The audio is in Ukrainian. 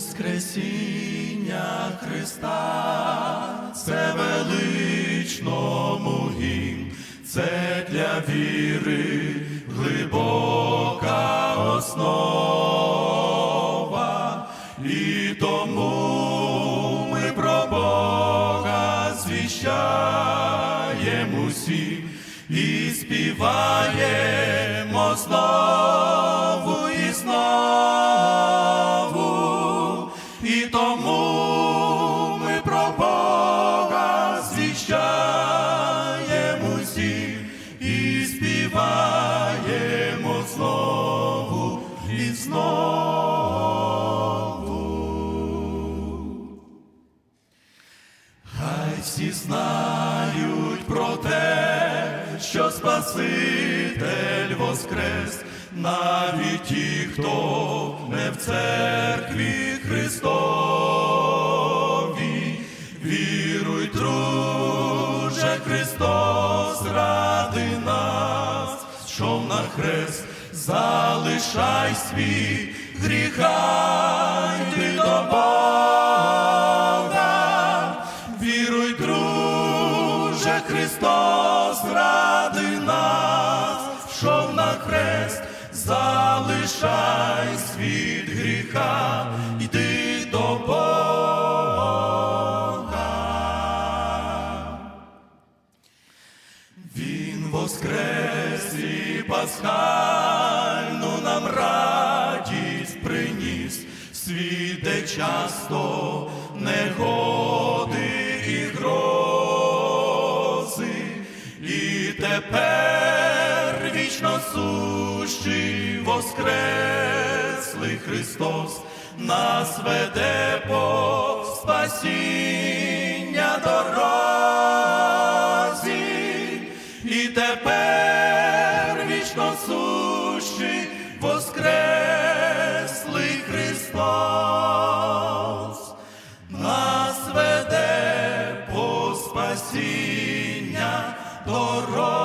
Воскресіння Христа, це величному гімн, це для віри глибока основа, і тому ми про Бога звіщаємо усі і співаємо знову знову і знову. Хай всі знають про те, що Спаситель воскрес, навіть ті, хто не в церкві Христовій, віруй, друже, Христос ради нас, що на хрест залишай свій гріха, йди до Бога, віруй, друже, Христос ради нас, що на хрест залишай світ гріха, Він воскрес і пасхальну нам радість приніс, світ, де часто негоди і грози, і тепер вічно сущий воскреслий Христос нас веде по спасіння дорозі, і тепер вічно сущий воскреслий Христос, нас веде по спасіння дорог.